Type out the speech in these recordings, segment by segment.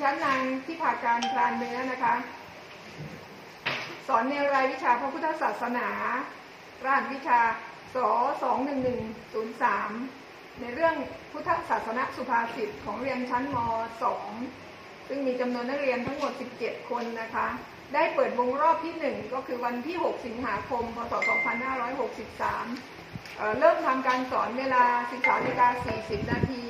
ฉันนางที่ผ่าการพรานเนื้อนะคะ สอนในรายวิชาพระพุทธศาสนาราชวิชาสสองหนึ่งหนึ่งศูนย์สามในเรื่องพุทธศาสนสุภาษิตของเรียนชั้นมสองซึ่งมีจำนวนนักเรียนทั้งหมด 17 คนนะคะ ได้เปิดวงรอบที่ 1 ก็คือวันที่ 6 สิงหาคม พศ 2563เอ่อเริ่มทำการสอนเวลา 13นาฬิกา40 นาที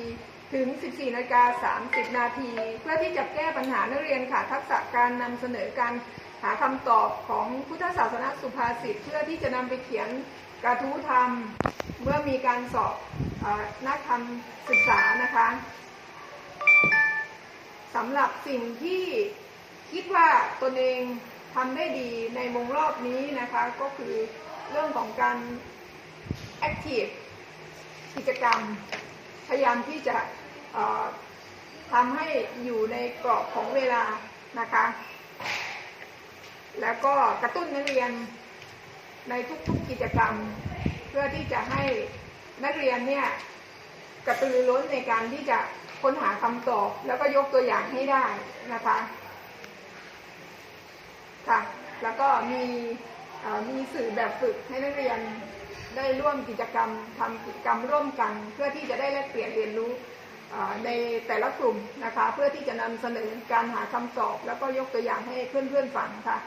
ถึง 14นาฬิกา30 นาที เพื่อที่จะแก้ปัญหานักเรียนค่ะทักษะการนำเสนอการหาคำตอบของพุทธศาสนสุภาษิตเพื่อที่จะนำไปเขียนกระทู้ธรรม เมื่อมีการสอบออนักธรรมศึกษานะคะสำหรับสิ่งที่คิดว่าตนเองทำได้ดีในวงรอบนี้นะคะ ก็คือเรื่องของการ active กิจกรรม พยายามที่จะทำให้อยู่ในกรอบของเวลานะคะ แล้วก็กระตุ้นนักเรียนในทุกๆกิจกรรม เพื่อที่จะให้นักเรียนเนี่ยกระตือรือร้นในการที่จะค้นหาคำตอบ แล้วก็ยกตัวอย่างให้ได้นะคะค่ะแล้วก็มีมีสื่อแบบฝึกให้นักเรียน ได้ร่วมกิจกรรมทำกิจกรรมร่วมกัน เพื่อที่จะได้แลกเปลี่ยนเรียนรู้ในแต่ละกลุ่มนะคะ เพื่อที่จะนำเสนอการหาคำตอบ แล้วก็ยกตัวอย่างให้เพื่อนๆฟังค่ะ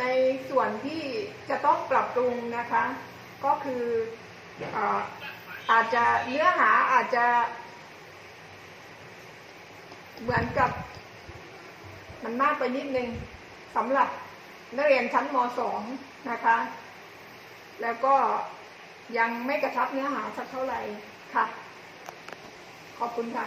ในส่วนที่จะต้องปรับปรุงนะคะ ก็คืออาจจะเนื้อหาอาจจะเหมือนกับมันมากไปนิดนึง สำหรับนักเรียนชั้นม .2 นะคะ แล้วก็ยังไม่กระชับเนื้อหาสักเท่าไหร่ค่ะ ขอบคุณค่ะ